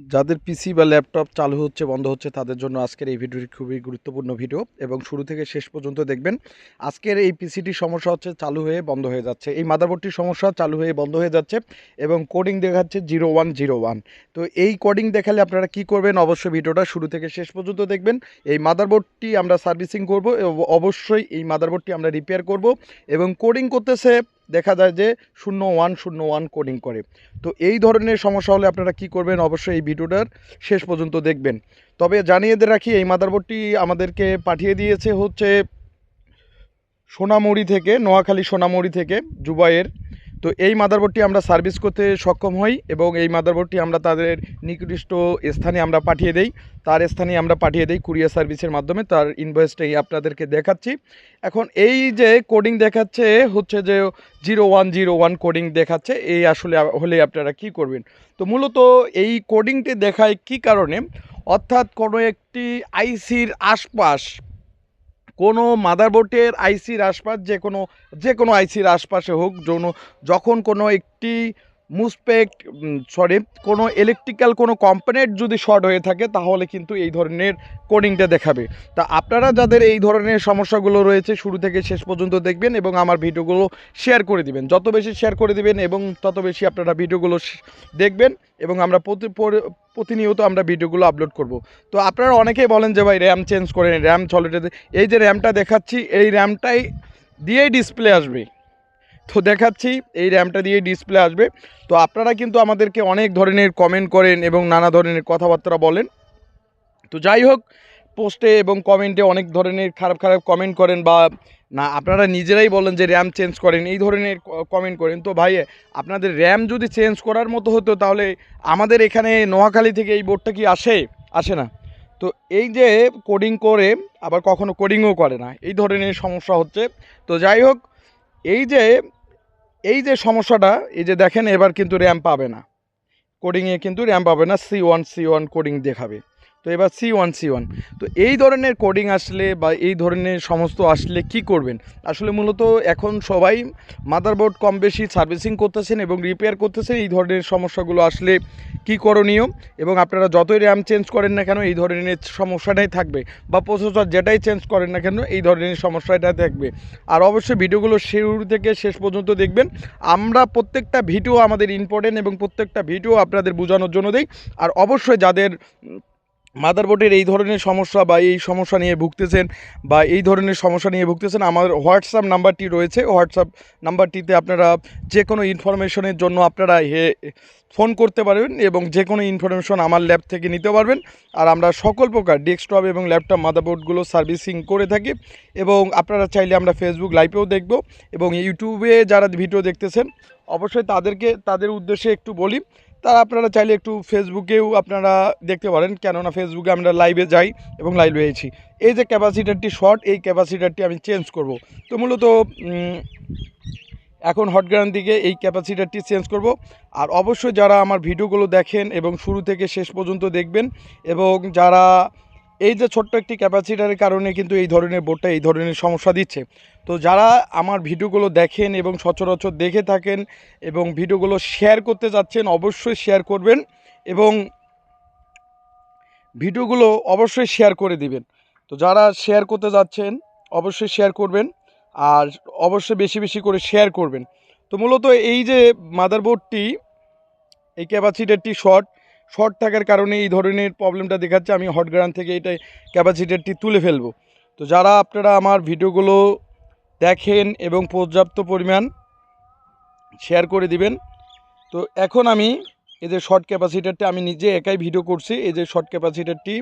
যাদের পিসি বা ল্যাপটপ চালু হচ্ছে, বন্ধ হচ্ছে, তাদের জন্য আজকের এই ভিডিওটি খুবই গুরুত্বপূর্ণ ভিডিও এবং শুরু থেকে শেষ পর্যন্ত দেখবেন। আজকের এই পিসিটির সমস্যা হচ্ছে চালু হয়ে বন্ধ হয়ে যাচ্ছে। এই মাদারবোর্ডটির সমস্যা চালু হয়ে বন্ধ হয়ে যাচ্ছে এবং কোডিং দেখাচ্ছে জিরো ওয়ান জিরো ওয়ান তো এই কোডিং দেখালে আপনারা কি করবেন? অবশ্যই ভিডিওটা শুরু থেকে শেষ পর্যন্ত দেখবেন। এই মাদারবোর্ডটি আমরা সার্ভিসিং করব অবশ্যই এই মাদারবোর্ডটি আমরা রিপেয়ার করব এবং কোডিং করতেছে দেখা যায় যে শূন্য ওয়ান শূন্য ওয়ান কোডিং করে। তো এই ধরনের সমস্যা হলে আপনারা কি করবেন? অবশ্যই এই ভিডিওটার শেষ পর্যন্ত দেখবেন। তবে জানিয়ে দিয়ে রাখি, এই মাদারবোর্ডটি আমাদেরকে পাঠিয়ে দিয়েছে হচ্ছে সোনামুড়ি থেকে, নোয়াখালী সোনামুড়ি থেকে, জুবাইয়ের তো এই মাদারবোর্ডটি আমরা সার্ভিস করতে সক্ষম হই এবং এই মাদারবোর্ডটি আমরা তাদের নিকৃষ্ট স্থানে আমরা পাঠিয়ে দেই। তার স্থানে আমরা পাঠিয়ে দেই কুরিয়ার সার্ভিসের মাধ্যমে। তার ইনভয়েসটাই আপনাদেরকে দেখাচ্ছি। এখন এই যে কোডিং দেখাচ্ছে, হচ্ছে যে zero one zero one coding দেখাচ্ছে। এই আসলে হলে আপনারা কি করবেন? তো মূলত এই কোডিংটি দেখায় কি কারণে? অর্থাৎ কোনো একটি আইসির আশপাশ কোনো মাদারবোর্ডের আইসির আশপাশ, যে কোনো যে কোনো আইসির আশপাশে হোক, যৌন, যখন কোনো একটি মুসপেক্ট সরি কোনো ইলেকট্রিক্যাল কোনো কম্পোনেন্ট যদি শর্ট হয়ে থাকে, তাহলে কিন্তু এই ধরনের কোডিংটা দেখাবে। তা আপনারা যাদের এই ধরনের সমস্যাগুলো রয়েছে, শুরু থেকে শেষ পর্যন্ত দেখবেন এবং আমার ভিডিওগুলো শেয়ার করে দিবেন। যত বেশি শেয়ার করে দিবেন এবং তত বেশি আপনারা ভিডিওগুলো দেখবেন এবং আমরা প্রতি, পর- প্রতিনিয়ত আমরা ভিডিওগুলো আপলোড করব। তো আপনারা অনেকেই বলেন যে, ভাই র্যাম চেঞ্জ করেন র্যাম সলিডে এই যে র্যামটা দেখাচ্ছি, এই র্যামটাই দিয়েই ডিসপ্লে আসবে। তো দেখাচ্ছি, এই র্যামটা দিয়ে ডিসপ্লে আসবে। তো আপনারা কিন্তু আমাদেরকে অনেক ধরনের কমেন্ট করেন এবং নানা ধরনের কথাবার্তা বলেন। তো যাই হোক পোস্টে এবং কমেন্টে অনেক ধরনের খারাপ খারাপ কমেন্ট করেন বা না, আপনারা নিজেরাই বলেন যে র্যাম চেঞ্জ করেন, এই ধরনের কমেন্ট করেন। তো ভাই, আপনাদের র্যাম যদি চেঞ্জ করার মতো হতো তাহলে আমাদের এখানে নোয়াখালী থেকে এই বোর্ডটা কি আসে? আসে না। তো এই যে কোডিং করে, আবার কখনো কোডিংও করে না। এই ধরনের সমস্যা হচ্ছে। তো যাই হোক, এই যে এই যে সমস্যাটা, এই যে দেখেন এবার কিন্তু র্যাম পাবে না। কোডিংয়ে কিন্তু র্যাম পাবে না C one C one coding দেখাবে। তো এবার সি ওয়ান সি ওয়ান তো এই ধরনের কোডিং আসলে বা এই ধরনের সমস্ত আসলে কি করবেন? আসলে মূলত এখন সবাই মাদারবোর্ড কম বেশি সার্ভিসিং করতেছেন এবং রিপেয়ার করতেছেন, এই ধরনের সমস্যাগুলো আসলে কি করণীয়? এবং আপনারা যতই র্যাম চেঞ্জ করেন না কেন, এই ধরনের সমস্যাটাই থাকবে। বা প্রসেসর যেটাই চেঞ্জ করেন না কেন, এই ধরনের সমস্যাটা থাকবে। আর অবশ্যই ভিডিওগুলো শুরু থেকে শেষ পর্যন্ত দেখবেন। আমরা প্রত্যেকটা ভিডিও আমাদের ইম্পর্টেন্ট এবং প্রত্যেকটা ভিডিও আপনাদের বোঝানোর জন্য দিই। আর অবশ্যই যাদের মাদারবোর্ডের এই ধরনের সমস্যা বা এই সমস্যা নিয়ে ভুগতেছেন বা এই ধরনের সমস্যা নিয়ে ভুগতেছেন আমার হোয়াটসঅ্যাপ নাম্বারটি রয়েছে। হোয়াটসঅ্যাপ নাম্বারটিতে আপনারা যে কোনো ইনফরমেশনের জন্য আপনারা হে, ফোন করতে পারবেন এবং যে কোনো ইনফরমেশন আমার ল্যাব থেকে নিতে পারবেন। আর আমরা সকল প্রকার ডেস্কটপ এবং ল্যাপটপ মাদারবোর্ডগুলো সার্ভিসিং করে থাকি এবং আপনারা চাইলে আমরা ফেসবুক লাইভেও দেখব এবং ইউটিউবে যারা ভিডিও দেখতেছেন, অবশ্যই তাদেরকে, তাদের উদ্দেশ্যে একটু বলি তারা আপনারা চাইলে একটু ফেসবুকেও আপনারা দেখতে পারেন, কেননা ফেসবুকে আমরা লাইভে যাই এবং লাইভ রয়েছি এই যে ক্যাপাসিটারটি শর্ট এই ক্যাপাসিটারটি আমি চেঞ্জ করব। তো মূলত এখন হটগ্রান দিকে এই ক্যাপাসিটারটি চেঞ্জ করব। আর অবশ্যই যারা আমার ভিডিওগুলো দেখেন এবং শুরু থেকে শেষ পর্যন্ত দেখবেন এবং যারা এই যে ছোট্ট একটি ক্যাপাসিটারের কারণে কিন্তু এই ধরনের বোর্ডটা এই ধরনের সমস্যা দিচ্ছে। তো যারা আমার ভিডিওগুলো দেখেন এবং সচরাচর দেখে থাকেন এবং ভিডিওগুলো শেয়ার করতে যাচ্ছেন, অবশ্যই শেয়ার করবেন এবং ভিডিওগুলো অবশ্যই শেয়ার করে দিবেন। তো যারা শেয়ার করতে যাচ্ছেন, অবশ্যই শেয়ার করবেন আর অবশ্যই বেশি বেশি করে শেয়ার করবেন। তো মূলত এই যে মাদারবোর্ডটি এই ক্যাপাসিটারটি শর্ট শর্ট থাকার কারণে এই ধরনের প্রবলেমটা দেখাচ্ছে। আমি হট হটগ্রান থেকে এটা ক্যাপাসিটারটি তুলে ফেলব। তো যারা আপনারা আমার ভিডিওগুলো দেখেন এবং পর্যাপ্ত পরিমাণ শেয়ার করে দিবেন, তো এখন আমি এই যে শর্ট ক্যাপাসিটারটি আমি নিজে একাই ভিডিও করছি। এই যে শর্ট ক্যাপাসিটারটি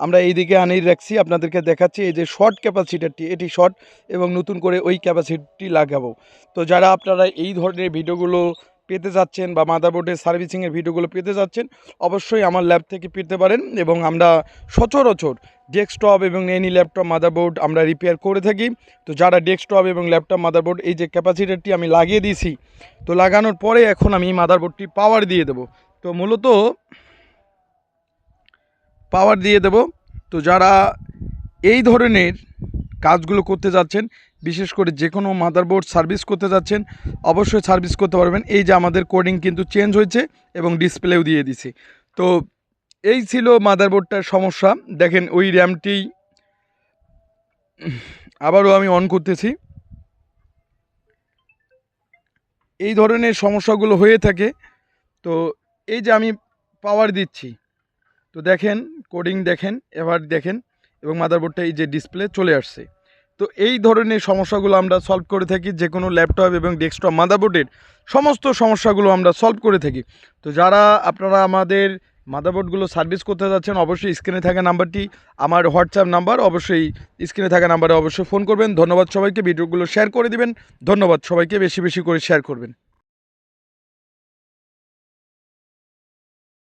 আমরা এই দিকে আনিয়ে রাখছি, আপনাদেরকে দেখাচ্ছি। এই যে শর্ট ক্যাপাসিটারটি, এটি শর্ট এবং নতুন করে ওই ক্যাপাসিটি লাগাবো। তো যারা আপনারা এই ধরনের ভিডিওগুলো পেতে যাচ্ছেন বা মাদারবোর্ডের সার্ভিসিংয়ের ভিডিওগুলো পেতে যাচ্ছেন, অবশ্যই আমার ল্যাব থেকে পেতে পারেন এবং আমরা সচরাচর ডেস্কটপ এবং এনি ল্যাপটপ মাদারবোর্ড আমরা রিপেয়ার করে থাকি। তো যারা ডেস্কটপ এবং ল্যাপটপ মাদারবোর্ড এই যে ক্যাপাসিটারটি আমি লাগিয়ে দিয়েছি, তো লাগানোর পরে এখন আমি মাদারবোর্ডটি পাওয়ার দিয়ে দেবো। তো মূলত পাওয়ার দিয়ে দেব। তো যারা এই ধরনের কাজগুলো করতে যাচ্ছেন, বিশেষ করে যে কোনো মাদারবোর্ড সার্ভিস করতে যাচ্ছেন, অবশ্যই সার্ভিস করতে পারবেন। এই যে আমাদের কোডিং কিন্তু চেঞ্জ হয়েছে এবং ডিসপ্লেও দিয়ে দিছে। তো এই ছিল মাদারবোর্ডটার সমস্যা। দেখেন ওই র্যামটি আবারও আমি অন করতেছি। এই ধরনের সমস্যাগুলো হয়ে থাকে। তো এই যে আমি পাওয়ার দিচ্ছি। তো দেখেন কোডিং দেখেন এবার দেখেন। এবং মাদারবোর্ডটা এই যে ডিসপ্লে চলে আসছে। তো এই ধরনের সমস্যাগুলো আমরা সলভ করে থাকি, যে কোনো ল্যাপটপ এবং ডেস্কটপ মাদারবোর্ডের সমস্ত সমস্যাগুলো আমরা সলভ করে থাকি। তো যারা আপনারা আমাদের মাদারবোর্ডগুলো সার্ভিস করতে যাচ্ছেন, অবশ্যই স্ক্রিনে থাকা নাম্বারটি, আমার হোয়াটসঅ্যাপ নাম্বার অবশ্যই স্ক্রিনে থাকা নাম্বারে অবশ্যই ফোন করবেন। ধন্যবাদ সবাইকে ভিডিওগুলো শেয়ার করে দিবেন। ধন্যবাদ সবাইকে, বেশি বেশি করে শেয়ার করবেন।